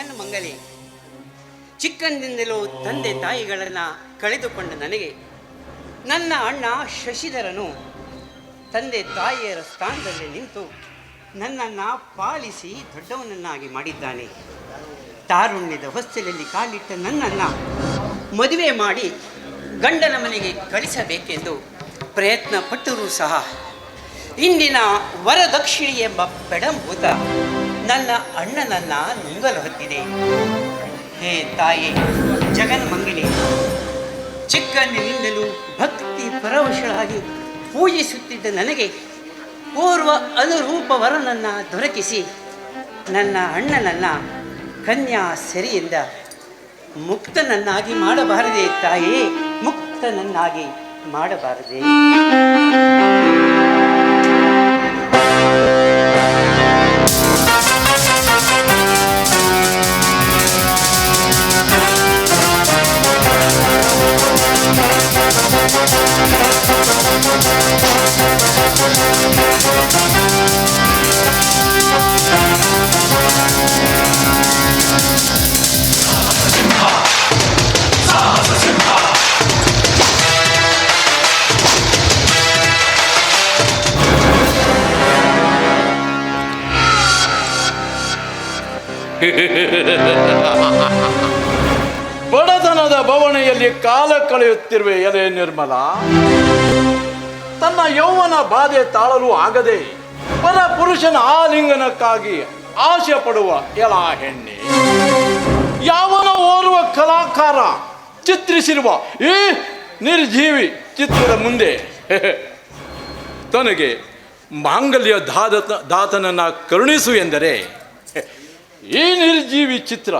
ಜಗನ್ಮಂಗಲಿ ಚಿಕ್ಕಂದಿಂದಲೂ ತಂದೆ ತಾಯಿಗಳನ್ನು ಕಳೆದುಕೊಂಡ ನನಗೆ, ನನ್ನ ಅಣ್ಣ ಶಶಿಧರನು ತಂದೆ ತಾಯಿಯರ ಸ್ಥಾನದಲ್ಲಿ ನಿಂತು ನನ್ನನ್ನು ಪಾಲಿಸಿ ದೊಡ್ಡವನನ್ನಾಗಿ ಮಾಡಿದ್ದಾನೆ. ತಾರುಣ್ಯದ ಹೊಸ್ತಿಲಲ್ಲಿ ಕಾಲಿಟ್ಟ ನನ್ನನ್ನು ಮದುವೆ ಮಾಡಿ ಗಂಡನ ಮನೆಗೆ ಕಳಿಸಬೇಕೆಂದು ಪ್ರಯತ್ನ ಪಟ್ಟರೂ ಸಹ ಇಂದಿನ ವರದಕ್ಷಿಣೆ ಎಂಬ ಪೆಡಂಭೂತ ನನ್ನ ಅಣ್ಣನನ್ನ ನುಂಗಲು ಹೊತ್ತಿದೆ. ಹೇ ತಾಯಿ, ಜಗನ್ಮಂಗಲಿ ಚಿಕ್ಕಂದಿನಿಂದಲೂ ಭಕ್ತಿ ಪರವಶಳಾಗಿ ಪೂಜಿಸುತ್ತಿದ್ದ ನನಗೆ ಓರ್ವ ಅನುರೂಪ ವರನನ್ನ ದೊರಕಿಸಿ, ನನ್ನ ಅಣ್ಣನನ್ನ ಕನ್ಯಾ ಸೆರೆಯಿಂದ ಮುಕ್ತನನ್ನಾಗಿ ಮಾಡಬಾರದೆ ತಾಯಿ, ಮುಕ್ತನನ್ನಾಗಿ ಮಾಡಬಾರದೆ. ಬವಣೆಯಲ್ಲಿ ಕಾಲ ಕಳೆಯುತ್ತಿರುವೆ ಎಲೆ ನಿರ್ಮಲ. ತನ್ನ ಯೌವನ ಬಾಧೆ ತಾಳಲು ಆಗದೆ ಪರ ಪುರುಷನ ಆಲಿಂಗನಕ್ಕಾಗಿ ಆಸೆ ಪಡುವ ಎಲ ಹೆಣ್ಣೆ. ಯಾವನ ಓರ್ವ ಕಲಾಕಾರ ಚಿತ್ರಿಸಿರುವ ಈ ನಿರ್ಜೀವಿ ಚಿತ್ರದ ಮುಂದೆ ತನಗೆ ಮಾಂಗಲ್ಯ ದಾದ ದಾತನನ್ನ ಕರುಣಿಸು ಎಂದರೆ ಈ ನಿರ್ಜೀವಿ ಚಿತ್ರ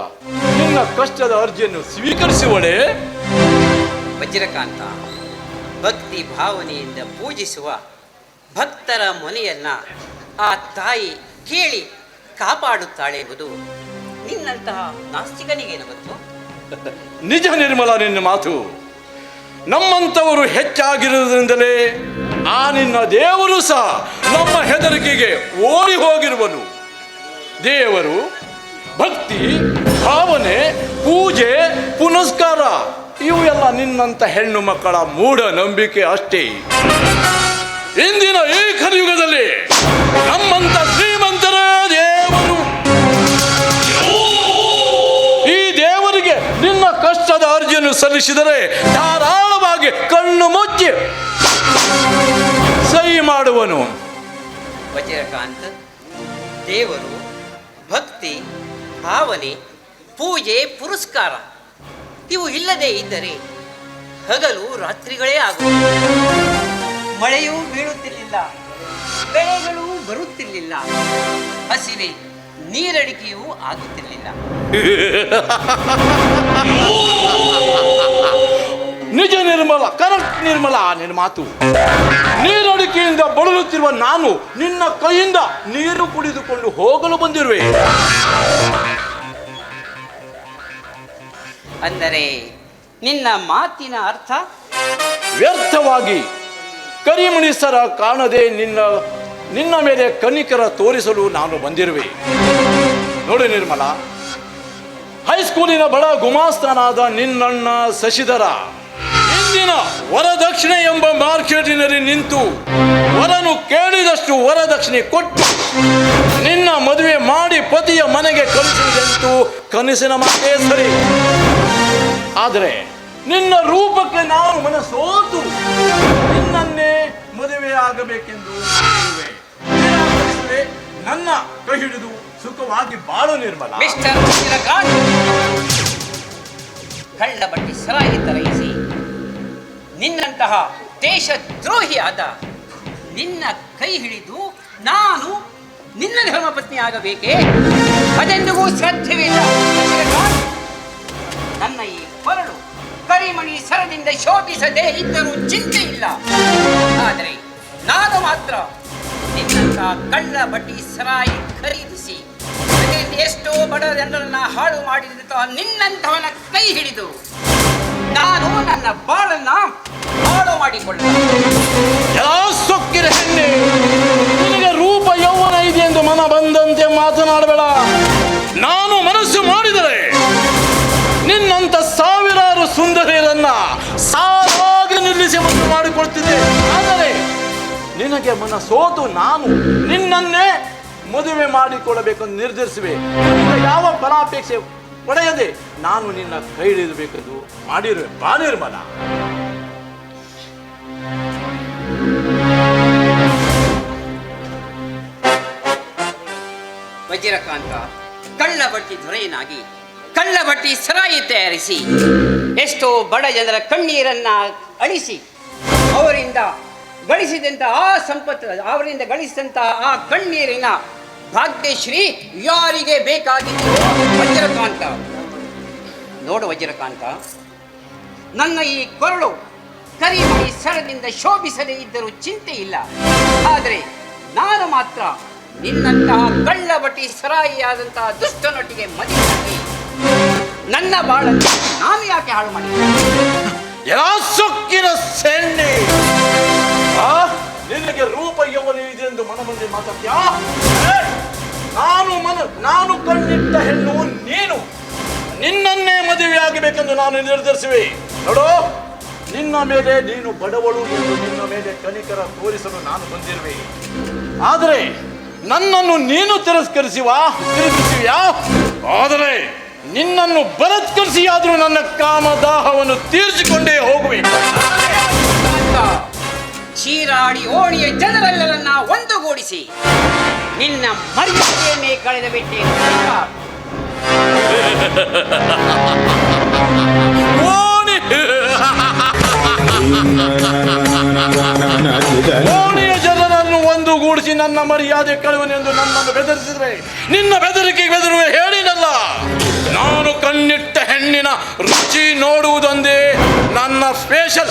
ನಿನ್ನ ಕಷ್ಟದ ಅರ್ಜಿಯನ್ನು ಸ್ವೀಕರಿಸುವಳೆ? ವಜ್ರಕಾಂತ ಭಕ್ತಿ ಭಾವನೆಯಿಂದ ಪೂಜಿಸುವ ಭಕ್ತರ ಮೊನೆಯನ್ನ ಆ ತಾಯಿ ಕೇಳಿ ಕಾಪಾಡುತ್ತಾಳೆ ಎಂಬುದು ನಿನ್ನಂತಹ ನಾಸ್ತಿಕನಿಗೇನು ಗೊತ್ತು? ನಿಜ ನಿರ್ಮಲ ನಿನ್ನ ಮಾತು. ನಮ್ಮಂಥವರು ಹೆಚ್ಚಾಗಿರುವುದರಿಂದಲೇ ಆ ನಿನ್ನ ದೇವರು ಸಹ ನಮ್ಮ ಹೆದರಿಕೆಗೆ ಓಡಿ ಹೋಗಿರುವನು. ದೇವರು ಭಕ್ತಿ, ಭಾವನೆ, ಪೂಜೆ, ಪುನಸ್ಕಾರ ಇವು ಎಲ್ಲ ನಿನ್ನಂಥ ಹೆಣ್ಣು ಮಕ್ಕಳ ಮೂಢ ನಂಬಿಕೆ ಅಷ್ಟೇ. ಇಂದಿನ ಈ ನಮ್ಮಂಥ ಶ್ರೀಮಂತರ ದೇವರು. ಈ ದೇವರಿಗೆ ನಿನ್ನ ಕಷ್ಟದ ಅರ್ಜಿಯನ್ನು ಸಲ್ಲಿಸಿದರೆ ಧಾರಾಳವಾಗಿ ಕಣ್ಣು ಮುಚ್ಚಿ ಸಹಿ ಮಾಡುವನು. ವಜ್ರಕಾಂತ್ ದೇವರು ಭಕ್ತಿ ಭಾವನೆ, ಪೂಜೆ, ಪುರಸ್ಕಾರ. ಇವು ಇಲ್ಲದೆ ಇದ್ದರೆ ಹಗಲು ರಾತ್ರಿಗಳೇ ಆಗುವುದು. ಮಳೆಯೂ ಬೀಳುತ್ತಿರಲಿಲ್ಲ, ಬೆಳೆಗಳು ಬರುತ್ತಿರಲಿಲ್ಲ, ಹಸಿವೆ ನೀರಡಿಕೆಯೂ ಆಗುತ್ತಿರಲಿಲ್ಲ. ನಿಜ ನಿರ್ಮಲ ಕರೆಕ್ಟ್ ನಿರ್ಮಲ ನಿನ್ನ ಮಾತು. ನೀರಡಿಕೆಯಿಂದ ಬಳಲುತ್ತಿರುವ ನಾನು ನಿನ್ನ ಕೈಯಿಂದ ನೀರು ಕುಡಿದುಕೊಂಡು ಹೋಗಲು ಬಂದಿರುವೆ. ಅಂದರೆ ನಿನ್ನ ಮಾತಿನ ಅರ್ಥ? ವ್ಯರ್ಥವಾಗಿ ಕರಿಮಣಿಸರ ಕಾಣದೆ ನಿನ್ನ ನಿನ್ನ ಮೇಲೆ ಕನಿಕರ ತೋರಿಸಲು ನಾನು ಬಂದಿರುವೆ. ನೋಡಿ ನಿರ್ಮಲ ಹೈಸ್ಕೂಲಿನ ಬಡ ಗುಮಾಸ್ತನಾದ ನಿನ್ನಣ್ಣ ಶಶಿಧರ. ಇಂದಿನ ವರದಕ್ಷಿಣೆ ಎಂಬ ಮಾರ್ಕೆಟಿನಲ್ಲಿ ನಿಂತು ವರನು ಕೇಳಿದಷ್ಟು ವರದಕ್ಷಿಣೆ ಕೊಟ್ಟು ನಿನ್ನ ಮದುವೆ ಮಾಡಿ ಪತಿಯ ಮನೆಗೆ ಕಳಿಸುವುದೆಂತೂ ಕನಸಿನ ಮಾತೇ ಸರಿ. ಆದರೆ ನಿನ್ನ ರೂಪಕ್ಕೆ ನಾನು ಮನಸ್ಸೋತು ನಿನ್ನನ್ನೇ ಮದುವೆ ಆಗಬೇಕೆಂದು ನನ್ನ ಕೈ ಹಿಡಿದು ಸುಖವಾಗಿ ಬಾಳು ನಿರ್ಮಲ. ಕಳ್ಳ ಬಟ್ಟಿ ಸರಾಯಿ ತರಯಿಸಿ ನಿನ್ನಂತಹ ದೇಶದ್ರೋಹಿಯಾದ ನಿನ್ನ ಕೈ ಹಿಡಿದು ನಾನು ನಿನ್ನ ಧರ್ಮಪತ್ನಿ ಆಗಬೇಕೇ ಅದೆಂದಿಗೂ ಸಾಧ್ಯವಿಲ್ಲ. ನನ್ನ ಈ ಕೊರಳು ಕರಿಮಣಿ ಸರದಿಂದ ಶೋಭಿಸದೆ ಇದ್ದರೂ ಚಿಂತೆ ಇಲ್ಲ ಆದರೆ ನಾನು ಮಾತ್ರ ನಿನ್ನಂತಹ ಕಳ್ಳ ಬಟ್ಟಿ ಸರಾಯಿ ಖರೀದಿಸಿ ಎಷ್ಟೋ ಬಡ ಜನರನ್ನ ಹಾಳು ಮಾಡಿದಂತಹ ನಿನ್ನಂಥವನ ಕೈ ಹಿಡಿದು ನಾನು ನನ್ನ ಬಾಳನ್ನ ಹಾಳು ಮಾಡಿಕೊಳ್ಳ ಸೊಕ್ಕಿದ ಹೆಣ್ಣೆ, ನಿನಗೆ ರೂಪ ಯೌವನ ಇದೆ ಎಂದು ಮನ ಬಂದಂತೆ ಮಾತನಾಡಬೇಡ ನಾನು ಮನಸ್ಸು ಮಾಡಿದರೆ ನಿನ್ನಂತ ಸಾವಿರಾರು ಸುಂದರಿಯರನ್ನ ಸಾವಾಗಿ ನಿಲ್ಲಿಸಿ ಮದುವೆ ಮಾಡಿಕೊಳ್ತಿದ್ದೆ. ಆದರೆ ನಿನಗೆ ಮನ ಸೋತು ನಾನು ನಿನ್ನನ್ನೇ ಮದುವೆ ಮಾಡಿಕೊಳ್ಳಬೇಕು ನಿರ್ಧರಿಸುವೆ. ಯಾವ ಫಲಾಪೇಕ್ಷೆ ಪಡೆಯದೆ ನಾನು ನಿನ್ನ ಕೈ ಹಿಡಿಯಬೇಕೆಂದು ಮಾಡಿರುವೆ ಬಾ ನಿರ್ಮಲ ವಜ್ರಕಾಂತ ಕಳ್ಳ ಬಟ್ಟಿ ದೊರೆಯನಾಗಿ ಕಳ್ಳ ಬಟ್ಟಿ ಸರಾಯಿ ತಯಾರಿಸಿ, ಎಷ್ಟೋ ಬಡ ಜನರ ಕಣ್ಣೀರನ್ನ ಅಳಿಸಿ, ಅವರಿಂದ ಗಳಿಸಿದಂಥ ಆ ಸಂಪತ್ತು, ಅವರಿಂದ ಗಳಿಸಿದಂಥ ಆ ಕಣ್ಣೀರಿನ ಭಾಗ್ಯಶ್ರೀ ಯಾರಿಗೆ ಬೇಕಾಗಿತ್ತು? ವಜ್ರಕಾಂತ. ನೋಡು ವಜ್ರಕಾಂತ, ನನ್ನ ಈ ಕೊರಳು ಕರಿಮಣಿ ಸರದಿಂದ ಶೋಭಿಸದೇ ಇದ್ದರೂ ಚಿಂತೆ ಇಲ್ಲ. ಆದರೆ ನಾನು ಮಾತ್ರ ನಿನ್ನಂತಹ ಕಳ್ಳಬಟಿ ಸರಾಯಿಯಾದಂತಹ ದುಷ್ಟನೊಟ್ಟಿಗೆ ಮದುವೆ ನನ್ನ ಬಾಳನ್ನು ನಾನು ಯಾಕೆ ಹಾಳು ಮಾಡಿ ಆ? ನಿನಗೆ ರೂಪ ಯೌವನ ಇದೆ ಎಂದು ಮನ ಮುಂದೆ ಮಾತಾಡ್ತೀಯಾ? ನಾನು ಮನ ನಾನು ಕಣ್ಣಿಟ್ಟ ಹೆಣ್ಣು, ನೀನು ನಿನ್ನನ್ನೇ ಮದುವೆ ಆಗಬೇಕೆಂದು ನಾನು ನಿರ್ಧರಿಸುವೆ. ನೋಡು, ನಿನ್ನ ಮೇಲೆ ನೀನು ಬಡವಳು ಎಂದು ನಿನ್ನ ಮೇಲೆ ಕನಿಕರ ತೋರಿಸಲು ನಾನು ಬಂದಿರುವೆ. ಆದರೆ ನನ್ನನ್ನು ನೀನು ತಿರಸ್ಕರಿಸುವ ತಿರಸ್ಕರಿಸುವಿಯಾ ಆದರೆ ನಿನ್ನನ್ನು ಬಲತ್ಕರಿಸಿಯಾದರೂ ನನ್ನ ಕಾಮದಾಹವನ್ನು ತೀರಿಸಿಕೊಂಡೇ ಹೋಗುವೆ. ಚೀರಾಡಿ ಓಣಿಯ ಜನರೆಲ್ಲರನ್ನ ಒಂದುಗೂಡಿಸಿ. ನಿನ್ನ ಮರ್ಯಾದೆಯನ್ನೇ ಕಳೆದ ಬಿಟ್ಟೆ. ಓಣಿಯ ಜನರನ್ನು ಒಂದುಗೂಡಿಸಿ ನನ್ನ ಮರ್ಯಾದೆ ಕಳುವನೆಂದು ನನ್ನನ್ನು ಬೆದರಿಸಿದ್ರೆ ನಿನ್ನ ಬೆದರಿಕೆಗೆ ಬೆದರುವೆ ಹೇಳಿನಲ್ಲ. ನಾನು ಕಣ್ಣಿಟ್ಟ ಹೆಣ್ಣಿನ ರುಚಿ ನೋಡುವುದೊಂದೇ ನನ್ನ ಸ್ಪೆಷಲ್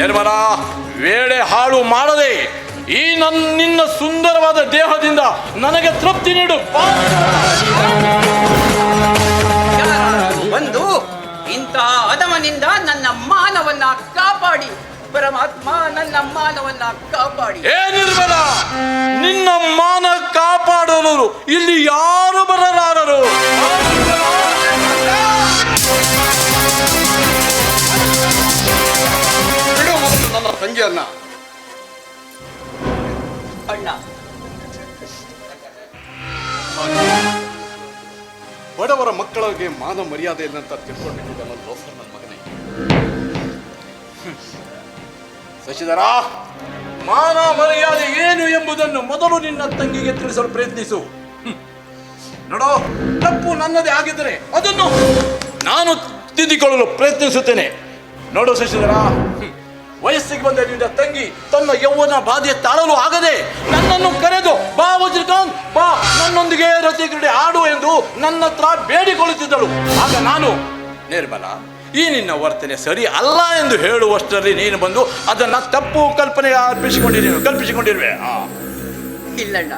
ನಿರ್ಮಲ ವೇಳೆ ಹಾಳು ಮಾಡದೆ ಈ ನನ್ನ ನಿನ್ನ ಸುಂದರವಾದ ದೇಹದಿಂದ ನನಗೆ ತೃಪ್ತಿ ನೀಡು. ಬಂದು ಇಂತಹ ಅದಮನಿಂದ ನನ್ನ ಮಾನವನ್ನ ಕಾಪಾಡಿ. ಪರಮಾತ್ಮ ನನ್ನ ಮಾನವನ್ನ ಕಾಪಾಡಿ. ಏ ನಿರ್ಮಲ ನಿನ್ನ ಮಾನ ಕಾಪಾಡಲು ಇಲ್ಲಿ ಯಾರು ಬರಲಾರರು? ತಂಗಿಯನ್ನ ಅಣ್ಣ. ಬಡವರ ಮಕ್ಕಳಿಗೆ ಮಾನ ಮರ್ಯಾದೆ ಇಲ್ಲ ಅಂತ ತಿಳ್ಕೊಂಡಿದ್ದ ನನ್ನ ಮಗನೇ. ಶಶಿಧರ ಮಾನ ಮರ್ಯಾದೆ ಏನು ಎಂಬುದನ್ನು ಮೊದಲು ನಿನ್ನ ತಂಗಿಗೆ ತಿಳಿಸಲು ಪ್ರಯತ್ನಿಸು. ನೋಡೋ ತಪ್ಪು ನನ್ನದೇ ಆಗಿದ್ದರೆ ಅದನ್ನು ನಾನು ತಿದ್ದಿಕೊಳ್ಳಲು ಪ್ರಯತ್ನಿಸುತ್ತೇನೆ. ನೋಡು ಶಶಿಧರ. ವಯಸ್ಸಿಗೆ ಬಂದ ನಿನ್ನ ತಂಗಿ ತನ್ನ ಯೌವನ ಬಾಧೆ ತಾಳಲು ಆಗದೆ ನನ್ನನ್ನು ಕರೆದು ಬಾ ವಜ್ರಕಾಂತ್, ಬಾ, ನನ್ನೊಂದಿಗೆ ರತಿ ಕ್ರೀಡೆ ಆಡು ಎಂದು ನನ್ನ ಹತ್ರ ಬೇಡಿಕೊಳ್ಳುತ್ತಿದ್ದಳು. ಆಗ ನಾನು, ನಿರ್ಮಲ, ಈ ನಿನ್ನ ವರ್ತನೆ ಸರಿ ಅಲ್ಲ ಎಂದು ಹೇಳುವಷ್ಟರಲ್ಲಿ ನೀನು ಬಂದು ಅದನ್ನ ತಪ್ಪು ಕಲ್ಪನೆ ಅರ್ಪಿಸಿಕೊಂಡಿರು, ಕಲ್ಪಿಸಿಕೊಂಡಿರುವೆ. ಇಲ್ಲಣ್ಣ.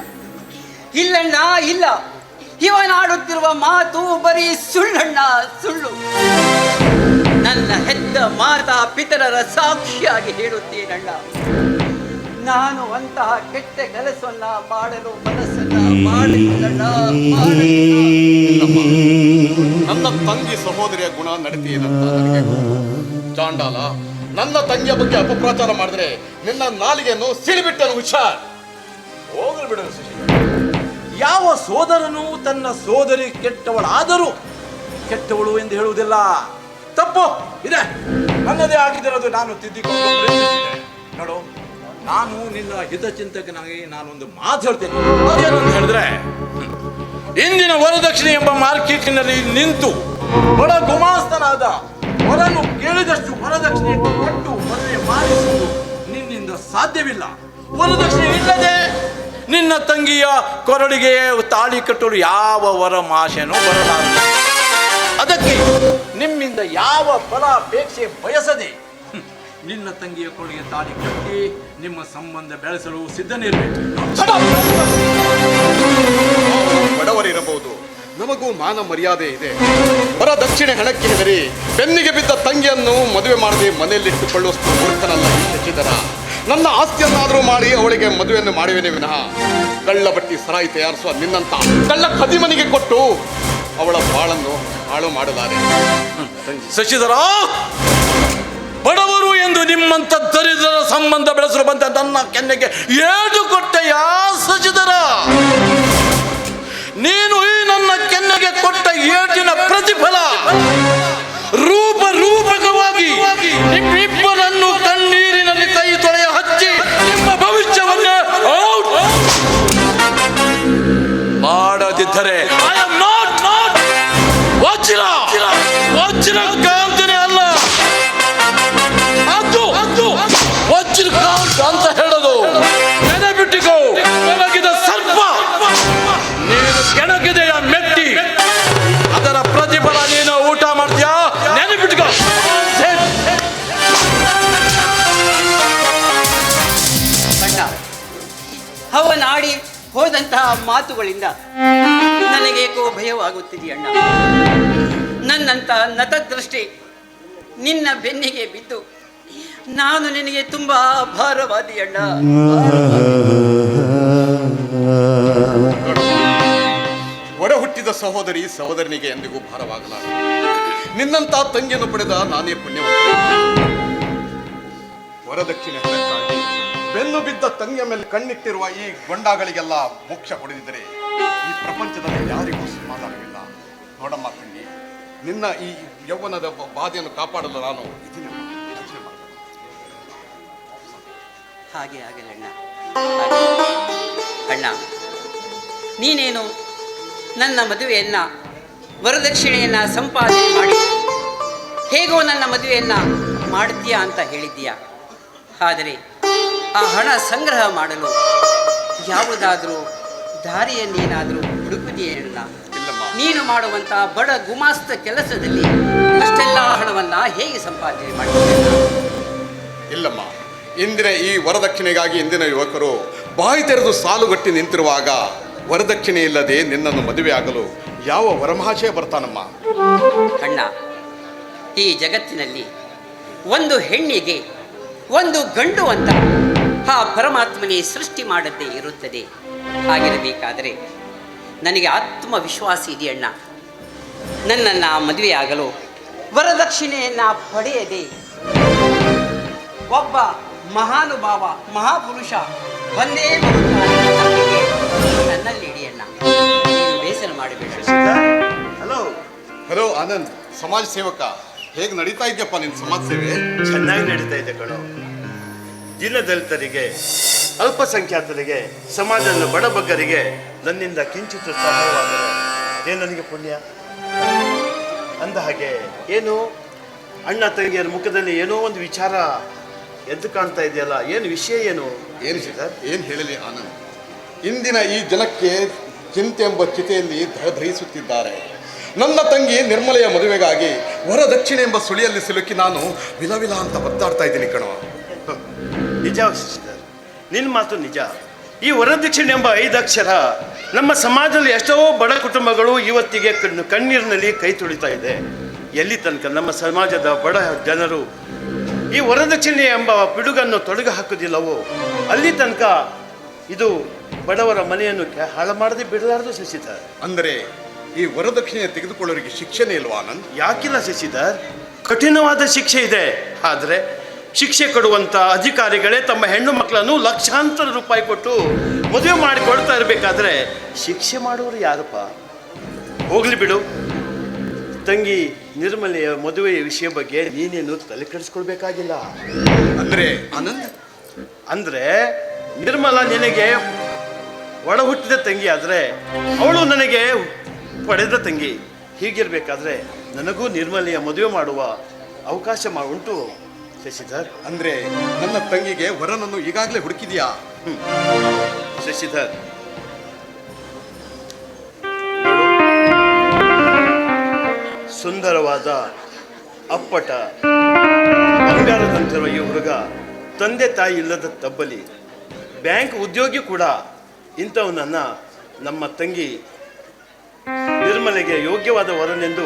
ಇಲ್ಲಣ್ಣ, ಇಲ್ಲ. ಇವನಾಡುತ್ತಿರುವ ಮಾತು ಬರೀ ಸುಳ್ಳಣ್ಣ, ಸುಳ್ಳು ನನ್ನ ಹೆತ್ತ ಮಾತಾ ಪಿತರರ ಸಾಕ್ಷಿಯಾಗಿ ಹೇಳುತ್ತೇನಣ್ಣ ನಾನು ಅಂತಹ ಕೆಟ್ಟ ಕೆಲಸವನ್ನ ಮಾಡಲು ಮನಸ್ಸನ್ನ. ನನ್ನ ತಂಗಿ ಸಹೋದರಿಯ ಗುಣ ನಡತೆ ಏನಂತ ನನಗೆ ಚಾಂಡಾಲ, ನನ್ನ ತಂಗಿಯ ಬಗ್ಗೆ ಅಪಪ್ರಚಾರ ಮಾಡಿದ್ರೆ ನಿನ್ನ ನಾಲಿಗೆಯನ್ನು ಸಿಡಿಬಿಟ್ಟನು ಹುಷಾರ್ ಹೋಗಲು ಬಿಡು. ಯಾವ ಸೋದರನು ತನ್ನ ಸೋದರಿ ಕೆಟ್ಟವಳಾದರೂ ಕೆಟ್ಟವಳು ಎಂದು ಹೇಳುವುದಿಲ್ಲ. ತಪ್ಪು, ಇದೆ. ನನ್ನದೇ ಆಗಿದ್ದಿರೋದು ನಾನು ತಿದ್ದಿಕೊಂಡು. ನೋಡು, ನಾನು ನಿನ್ನ ಹಿತಚಿಂತಕನಾಗಿ ನಾನೊಂದು ಮಾತು ಹೇಳ್ತೇನೆ. ಅದೇನು ಅಂತ ಹೇಳಿದ್ರೆ, ಇಂದಿನ ವರದಕ್ಷಿಣೆ ಎಂಬ ಮಾರ್ಕೆಟ್ನಲ್ಲಿ ನಿಂತು ಬಡ ಗುಮಾಸ್ತನಾದ ವರನು ಕೇಳಿದಷ್ಟು ವರದಕ್ಷಿಣೆ ಕೊಟ್ಟು ಮದುವೆ ಮಾಡಿಸುವುದು ನಿನ್ನಿಂದ ಸಾಧ್ಯವಿಲ್ಲ. ವರದಕ್ಷಿಣೆ ಇಲ್ಲದೆ ನಿನ್ನ ತಂಗಿಯ ಕೊರಳಿಗೆ ತಾಳಿ ಕಟ್ಟಲು ಯಾವ ವರ ಮಾಶೆನೂ ಬರಲಾರದು. ಅದಕ್ಕೆ ನಿಮ್ಮಿಂದ ಯಾವ ಫಲಾಪೇಕ್ಷೆ ಬಯಸದೆ ನಿನ್ನ ತಂಗಿಯ ಕೊರಳಿಗೆ ತಾಳಿ ಕಟ್ಟಿ ನಿಮ್ಮ ಸಂಬಂಧ ಬೆಳೆಸಲು ಸಿದ್ಧನಿರಬೇಕು. ಬಡವರಿರಬಹುದು ನಮಗೂ ಮಾನ ಮರ್ಯಾದೆ ಇದೆ. ಬರ ದಕ್ಷಿಣೆ ಹಣಕ್ಕೆ ಹೆದರಿ ಬೆನ್ನಿಗೆ ಬಿದ್ದ ತಂಗಿಯನ್ನು ಮದುವೆ ಮಾಡದೆ ಮನೆಯಲ್ಲಿಟ್ಟುಕೊಳ್ಳುವಷ್ಟು ಮೂರ್ತನಲ್ಲ ಈ ಶಶಿಧರ ನನ್ನ ಆಸ್ತಿಯನ್ನಾದರೂ ಮಾಡಿ ಅವಳಿಗೆ ಮದುವೆಯನ್ನು ಮಾಡುವೆನೇ ವಿನಃ. ಕಳ್ಳ ಬಟ್ಟಿ ಸರಾಯಿ ತಯಾರಿಸುವ ನಿನ್ನಂತ ಕಳ್ಳ ಕದಿಮನಿಗೆ ಕೊಟ್ಟು ಅವಳ ಬಾಳನ್ನು ಹಾಳು ಮಾಡಲಾರೆ. ಶಶಿಧರ! ಬಡವರು ಎಂದು ನಿಮ್ಮಂತ ದರಿದ್ರ ಸಂಬಂಧ ಬೆಳೆಸಲು ಬಂದ ನನ್ನ ಕೆನ್ನೆಗೆ ಏಟು ಕೊಟ್ಟೆಯ ಶಶಿಧರ? ನೀನು ಈ ನನ್ನ ಕೆನ್ನೆಗೆ ಕೊಟ್ಟ ಏಟಿನ ಪ್ರತಿಫಲ ರೂಪ ರೂಪಕವಾಗಿ ನಿಮ್ಮಿಬ್ಬರನ್ನು ಮಾಡದಿದ್ದರೆ ಐ ಆಮ್ ನಾಟ್ ನಾಟ್ ವಜ್ರ ವಜ್ರ. ಕಾಂತನೇ ಅಲ್ಲ. ಅದು ಅದು ವಜ್ರ ಕಾಂತ ಅಂತ ಹೇಳೋದು. ನೆನಪಿಟ್ಟಿಕೋ ಕೆಳಗಿದ ಸರ್ಪ. ನೀನು ಕೆಣಕಿದೆಯ ಮೆಟ್ಟಿ? ಅದರ ಪ್ರತಿಫಲ ನೀನು ಊಟ ಮಾಡ್ತೀಯಾ? ನೆನಪಿಟ್ಟಿಕೋ ಬಣ್ಣ ಅವನಾಡಿ ಹೋದಂತಹ ಮಾತುಗಳಿಂದ ನನಗೇಕೋ ಭಯವಾಗುತ್ತಿದೆಯಣ್ಣ ನನ್ನಂತ ನತದೃಷ್ಟಿ ನಿನ್ನ ಬೆನ್ನಿಗೆ ಬಿದ್ದು ನಾನು ನಿನಗೆ ತುಂಬಾ ಭಾರವಾದಿಯಣ್ಣ ಒಡ ಹುಟ್ಟಿದ ಸಹೋದರಿ ಸಹೋದರನಿಗೆ ಎಂದಿಗೂ ಭಾರವಾಗಲಾರ ನಿನ್ನಂತ ತಂಗಿಯನ್ನು ಪಡೆದ ನಾನೇ ಪುಣ್ಯವಂತ. ವರದಕ್ಷಿಣೆ ಬೆನ್ನು ಬಿದ್ದ ತಂಗಿಯ ಮೇಲೆ ಕಣ್ಣಿಟ್ಟಿರುವ ಈ ಗೊಂಡಾಗಳಿಗೆಲ್ಲ ಮೋಕ್ಷ ಕೊಡದಿದ್ದರೆ ಈ ಪ್ರಪಂಚದಲ್ಲಿ ಯಾರಿಗೂ ಸಮಾಧಾನವಿಲ್ಲ. ನೋಡಮ್ಮ ತಂಗಿ ನಿನ್ನ ಈ ಯೌವನದ ಬಾಧೆಯನ್ನು ಕಾಪಾಡಲು ನಾನು. ಹಾಗೆ ಆಗಲಿ ಅಣ್ಣ. ಅಣ್ಣ, ನೀನೇನು ನನ್ನ ಮದುವೆಯನ್ನ, ವರದಕ್ಷಿಣೆಯನ್ನ ಸಂಪಾದನೆ ಮಾಡಿ, ಹೇಗೋ ನನ್ನ ಮದುವೆಯನ್ನ ಮಾಡ್ತೀಯಾ ಅಂತ ಹೇಳಿದ್ದೀಯಾ. ಆದರೆ ಆ ಹಣ ಸಂಗ್ರಹ ಮಾಡಲು ಯಾವುದಾದರೂ ದಾರಿಯನ್ನೇನಾದರೂ ಹುಡುಕುದೆಯಣ್ಣ ಇಲ್ಲಮ್ಮ. ನೀನು ಮಾಡುವಂತಹ ಬಡ ಗುಮಾಸ್ತ ಕೆಲಸದಲ್ಲಿ ಅಷ್ಟೆಲ್ಲ ಹಣವನ್ನ ಹೇಗೆ ಸಂಪಾದನೆ ಮಾಡ್ತೀಯ? ಇಲ್ಲಮ್ಮ. ಇಂದಿನ ಈ ವರದಕ್ಷಿಣೆಗಾಗಿ ಇಂದಿನ ಯುವಕರು ಬಾಯಿ ತೆರೆದು ಸಾಲುಗಟ್ಟಿ ನಿಂತಿರುವಾಗ ವರದಕ್ಷಿಣೆ ಇಲ್ಲದೆ ನಿನ್ನನ್ನು ಮದುವೆಯಾಗಲು ಯಾವ ವರಮಹಾಶಯ ಬರ್ತಾನಮ್ಮ? ಅಣ್ಣ ಈ ಜಗತ್ತಿನಲ್ಲಿ ಒಂದು ಹೆಣ್ಣಿಗೆ ಒಂದು ಗಂಡು ಅಂತ ಆ ಪರಮಾತ್ಮನೇ ಸೃಷ್ಟಿ ಮಾಡದೇ ಇರುತ್ತದೆ. ಹಾಗಿರಬೇಕಾದರೆ ನನಗೆ ಆತ್ಮವಿಶ್ವಾಸ ಇದೆಯಣ್ಣ. ನನ್ನನ್ನು ಮದುವೆಯಾಗಲು ವರದಕ್ಷಿಣೆಯನ್ನು ಪಡೆಯದೆ ಒಬ್ಬ ಮಹಾನುಭಾವ ಮಹಾಪುರುಷ ಬಂದೇ ನನ್ನಲ್ಲಿ ಇಡಿಯಣ್ಣ. ಬೇಸರ ಮಾಡಬೇಡ. ಹಲೋ. ಹಲೋ ಆನಂದ್. ಸಮಾಜ ಸೇವಕ. ಹೇಗೆ ನಡೀತಾ ಇದೆಯಪ್ಪ ನಿನ್ನ ಸಮಾಜ ಸೇವೆ? ಚೆನ್ನಾಗಿ ನಡೀತಾ ಇದೆ ಕಣೋ. ದೀನದಲಿತರಿಗೆ ಅಲ್ಪಸಂಖ್ಯಾತರಿಗೆ ಸಮಾಜದ ಬಡಬಗ್ಗರಿಗೆ ನನ್ನಿಂದ ಕಿಂಚಿತ್ತು ಸಹಾಯವಾದರೆ ಏನು ನನಗೆ ಪುಣ್ಯ? ಅಂದ ಹಾಗೆ ಏನು? ಅಣ್ಣ ತಂಗಿಯರ ಮುಖದಲ್ಲಿ ಏನೋ ಒಂದು ವಿಚಾರ ಎದ್ದು ಕಾಣ್ತಾ ಇದೆಯಲ್ಲ ಏನು ವಿಷಯ ಏನು? ಏನು ಸರ್ ಏನು ಹೇಳಲಿ ಆನಂದ್? ಇಂದಿನ ಈ ಜನಕ್ಕೆ ಚಿಂತೆ ಎಂಬ ಚಿತೆಯಲ್ಲಿ ಧರಿಸುತ್ತಿದ್ದಾರೆ. ನನ್ನ ತಂಗಿ ನಿರ್ಮಲೆಯ ಮದುವೆಗಾಗಿ ವರದಕ್ಷಿಣೆ ಎಂಬ ಸುಳಿಯಲ್ಲಿ ಸಿಲುಕಿ ನಾನು ವಿಲವಿಲ ಅಂತ ಒತ್ತಾಡ್ತಾ ಇದ್ದೀನಿ ಕಣವ ನಿಜ ಸಿಸ್ಟರ್ ನಿನ್ನ ಮಾತು ನಿಜ. ಈ ವರದಕ್ಷಿಣೆ ಎಂಬ ಐದಕ್ಷರ ನಮ್ಮ ಸಮಾಜದಲ್ಲಿ ಎಷ್ಟೋ ಬಡ ಕುಟುಂಬಗಳು ಇವತ್ತಿಗೆ ಕಣ್ಣು ಕಣ್ಣೀರಿನಲ್ಲಿ ಕೈ ತುಳಿತಾ ಇದೆ. ಎಲ್ಲಿ ತನಕ ನಮ್ಮ ಸಮಾಜದ ಬಡ ಜನರು ಈ ವರದಕ್ಷಿಣೆ ಎಂಬ ಪಿಡುಗನ್ನು ತೊಡಗು ಹಾಕುವುದಿಲ್ಲವೋ? ಅಲ್ಲಿ ತನಕ ಇದು ಬಡವರ ಮನೆಯನ್ನು ಹಾಳು ಮಾಡದೆ ಬಿಡಲಾರದು ಶಶಿಧರ್. ಅಂದರೆ ಈ ವರದಕ್ಷಿಣೆ ತೆಗೆದುಕೊಳ್ಳೋರಿಗೆ ಶಿಕ್ಷೆನೇ ಇಲ್ವಾ ಆನಂದ್ ಯಾಕಿಲ್ಲ ಶಶಿಧರ್? ಕಠಿಣವಾದ ಶಿಕ್ಷೆ ಇದೆ. ಆದರೆ ಶಿಕ್ಷೆ ಕೊಡುವಂಥ ಅಧಿಕಾರಿಗಳೇ ತಮ್ಮ ಹೆಣ್ಣು ಮಕ್ಕಳನ್ನು ಲಕ್ಷಾಂತರ ರೂಪಾಯಿ ಕೊಟ್ಟು ಮದುವೆ ಮಾಡಿ ಕೊಡ್ತಾ ಇರಬೇಕಾದ್ರೆ ಶಿಕ್ಷೆ ಮಾಡೋರು ಯಾರಪ್ಪ? ಹೋಗ್ಲಿ ಬಿಡು. ತಂಗಿ ನಿರ್ಮಲೆಯ ಮದುವೆಯ ವಿಷಯ ಬಗ್ಗೆ ನೀನೇನು ತಲೆ ಕೆಡಿಸ್ಕೊಳ್ಬೇಕಾಗಿಲ್ಲ? ಅಂದರೆ ಆನಂದ್? ಅಂದರೆ ನಿರ್ಮಲ ನಿನಗೆ ಒಳ ಹುಟ್ಟಿದ ತಂಗಿ ಆದರೆ ಅವಳು ನನಗೆ ಪಡೆದ ತಂಗಿ. ಹೀಗಿರಬೇಕಾದ್ರೆ ನನಗೂ ನಿರ್ಮಲೆಯ ಮದುವೆ ಮಾಡುವ ಅವಕಾಶ ಉಂಟು. ಶಶಿಧರ್? ಅಂದ್ರೆ ನನ್ನ ತಂಗಿಗೆ ವರನನ್ನು ಈಗಾಗಲೇ ಹುಡುಕಿದ್ಯಾ? ಶಶಿಧರ್. ಸುಂದರವಾದ ಅಪ್ಪಟ ಬಂಗಾರದಂತಿರುವ ಈ ಹುಡುಗ ತಂದೆ ತಾಯಿ ಇಲ್ಲದ ತಬ್ಬಲಿ. ಬ್ಯಾಂಕ್ ಉದ್ಯೋಗಿ ಕೂಡ ಇಂಥವನನ್ನ ನಮ್ಮ ತಂಗಿ ನಿರ್ಮಲೆಗೆ ಯೋಗ್ಯವಾದ ವರನೆಂದು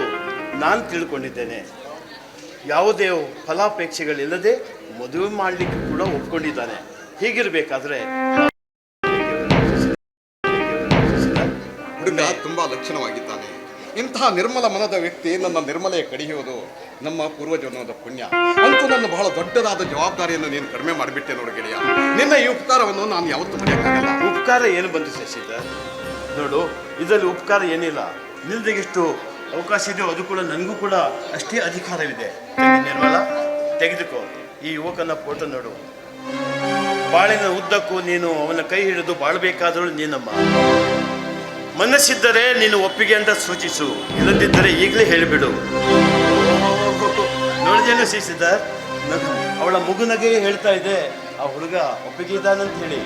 ನಾನು ತಿಳ್ಕೊಂಡಿದ್ದೇನೆ. ಯಾವುದೇ ಫಲಾಪೇಕ್ಷೆಗಳಿಲ್ಲದೆ ಮದುವೆ ಮಾಡಲಿಕ್ಕೆ ಕೂಡ ಒಪ್ಕೊಂಡಿದ್ದಾನೆ. ಹೀಗಿರಬೇಕಾದ್ರೆ ಹುಡುಗ ತುಂಬಾ ಲಕ್ಷಣವಾಗಿದ್ದಾನೆ. ಇಂತಹ ನಿರ್ಮಲ ಮನದ ವ್ಯಕ್ತಿ ನನ್ನ ನಿರ್ಮಲೆಯ ಕಡಿಯುವುದು ನಮ್ಮ ಪೂರ್ವಜನ್ಮದ ಪುಣ್ಯ. ಅಂತೂ ನನ್ನ ಬಹಳ ದೊಡ್ಡದಾದ ಜವಾಬ್ದಾರಿಯನ್ನು ನೀನು ಕಡಿಮೆ ಮಾಡಿಬಿಟ್ಟೆ ನೋಡು ಗೆಳೆಯ. ನಿನ್ನ ಈ ಉಪಕಾರವನ್ನು ನಾನು ಯಾವತ್ತೂ ಮರೆಯಕ್ಕಾಗಲ್ಲ ಉಪಕಾರ ಏನು ಬಂತು ಶಶಿಧರ್? ನೋಡು ಇದರಲ್ಲಿ ಉಪಕಾರ ಏನಿಲ್ಲ. ನಿಲ್ದೆಗೆಷ್ಟು ಅವಕಾಶ ಇದೆಯೋ ಅದು ಕೂಡ ನನಗೂ ಕೂಡ ಅಷ್ಟೇ ಅಧಿಕಾರವಿದೆ. ನಿರ್ಮಲ, ತೆಗೆದುಕೋ. ಈ ಯುವಕನ ಫೋಟೋ ನೋಡು. ಬಾಳಿನ ಉದ್ದಕ್ಕೂ ನೀನು ಅವನ ಕೈ ಹಿಡಿದು ಬಾಳ್ಬೇಕಾದರೂ ನೀನಮ್ಮ. ಮನಸ್ಸಿದ್ದರೆ ನೀನು ಒಪ್ಪಿಗೆ ಅಂತ ಸೂಚಿಸು. ಇಲ್ಲದಿದ್ದರೆ ಈಗಲೇ ಹೇಳಿಬಿಡು. ನೋಡಿದೇನು ನಗು ಅವಳ ಮುಗುನಗೆ ಹೇಳ್ತಾ ಇದೆ ಆ ಹುಡುಗ ಒಪ್ಪಿಗೆ ಇದ್ದಾನಂತ ಹೇಳಿ.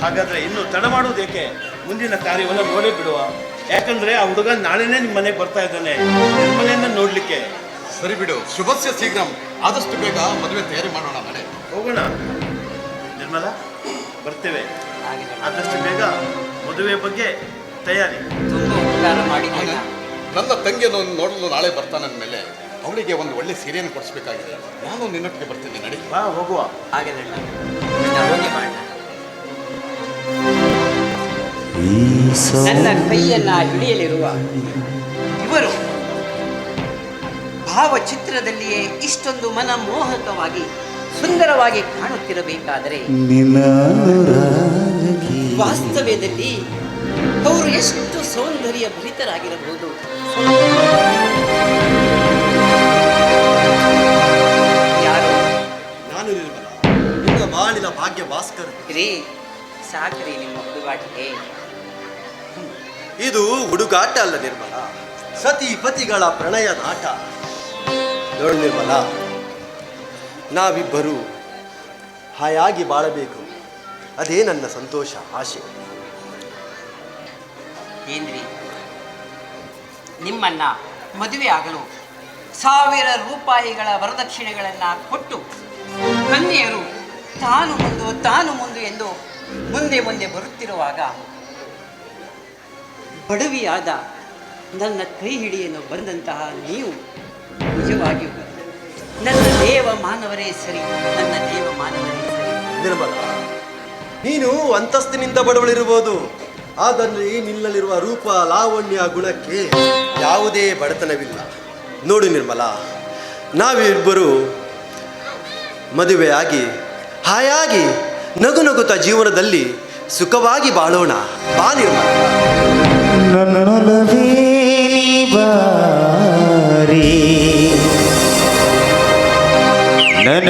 ಹಾಗಾದ್ರೆ ಇನ್ನು ತಡ ಮಾಡುವುದೇಕೆ ಮುಂದಿನ ಕಾರ್ಯವನ್ನು ನೋಡೇ ಬಿಡುವ. ಯಾಕಂದ್ರೆ ಆ ಹುಡುಗ ನಾಳೆನೇ ನಿಮ್ಮ ಮನೆಗೆ ಬರ್ತಾ ಇದ್ದಾನೆ. ನಿಮ್ಮ ಮನೆಯನ್ನ ನೋಡ್ಲಿಕ್ಕೆ. ಸರಿ ಬಿಡು ಶುಭಸ್ಯ ಶೀಘ್ರಂ. ಆದಷ್ಟು ಬೇಗ ಮದುವೆ ತಯಾರಿ ಮಾಡೋಣ ಮನೆ. ಹೋಗೋಣ. ನಿರ್ಮಲ ಬರ್ತೇವೆ. ಹಾಗೆ ಆದಷ್ಟು ಬೇಗ ಮದುವೆ ಬಗ್ಗೆ ತಯಾರಿ. ತುಂಬ ಉಪಕಾರ ಮಾಡಿದ್ದೀರ ನನ್ನ ತಂಗಿಯನ್ನು ನೋಡಲು ನಾಳೆ ಬರ್ತಾನೆ ಮೇಲೆ ಅವಳಿಗೆ ಒಂದು ಒಳ್ಳೆ ಸೀರೆಯನ್ನು ಕೊಡಿಸ್ಬೇಕಾಗಿದೆ. ನಾನು ನಿನ್ನೊಟ್ಟಿಗೆ ಬರ್ತೀನಿ ನಡಿ. ಬಾ ಹೋಗುವ. ಹಾಗೆ ಹೋಗಿ ಮಾಡೋಣ ನನ್ನ ಕೈಯನ್ನ ಹಿಡಿಯಲಿರುವ ಇವರು ಭಾವಚಿತ್ರದಲ್ಲಿಯೇ ಇಷ್ಟೊಂದು ಮನಮೋಹಕವಾಗಿ ಸುಂದರವಾಗಿ ಕಾಣುತ್ತಿರಬೇಕಾದರೆ ವಾಸ್ತವ್ಯದಲ್ಲಿ ಅವರು ಎಷ್ಟು ಸೌಂದರ್ಯ ಭರಿತರಾಗಿರಬಹುದು. ಯಾರು? ನಾನು ಬಾಳಿನ ಭಾಗ್ಯ ಭಾಸ್ಕರ್. ರೀ ಸಾಕ್ರಿ ನಿಮ್ಮ ಹುಡುಗಾಟಿಗೆ ಇದು ಹುಡುಗಾಟ ಅಲ್ಲ ನಿರ್ಮಲ. ಸತಿ ಪತಿಗಳ ಪ್ರಣಯ ಆಟ ನೋಡು ನಿರ್ಮಲ, ನಾವಿಬ್ಬರು ಹಾಯಾಗಿ ಬಾಳಬೇಕು. ಅದೇ ನನ್ನ ಸಂತೋಷ, ಆಶೆ. ಏನ್ರಿ? ನಿಮ್ಮನ್ನ ಮದುವೆ ಆಗಲು ಸಾವಿರ ರೂಪಾಯಿಗಳ ವರದಕ್ಷಿಣೆಗಳನ್ನ ಕೊಟ್ಟು ಕನ್ಯೆಯರು ತಾನು ಮುಂದು ತಾನು ಮುಂದು ಎಂದು ಮುಂದೆ ಮುಂದೆ ಬರುತ್ತಿರುವಾಗ ಬಡವಿಯಾದ ನನ್ನ ಕೈ ಹಿಡಿಯನ್ನು ಬಂದಂತಹ ನೀವು ನಿಜವಾಗಿಯೂ ನನ್ನ ದೇವ ಮಾನವರೇ ಸರಿ, ನನ್ನ ದೇವ ಮಾನವರೇ ಸರಿ. ನಿರ್ಮಲ, ನೀನು ಅಂತಸ್ತಿನಿಂದ ಬಡವಳಿರಬಹುದು ಆದರೆ ನಿನ್ನಲ್ಲಿರುವ ರೂಪ ಲಾವಣ್ಯ ಗುಣಕ್ಕೆ ಯಾವುದೇ ಬಡತನವಿಲ್ಲ. ನೋಡು ನಿರ್ಮಲ, ನಾವಿಬ್ಬರು ಮದುವೆಯಾಗಿ, ಹಾಯಾಗಿ ನಗು ನಗುತ್ತಾ ಜೀವನದಲ್ಲಿ ಸುಖವಾಗಿ ಬಾಳೋಣ. ಬಾ ನಿರ್ಮಲ. ನನ್ನೊಲವೇ ಬಾರಿ. ನನ್ನ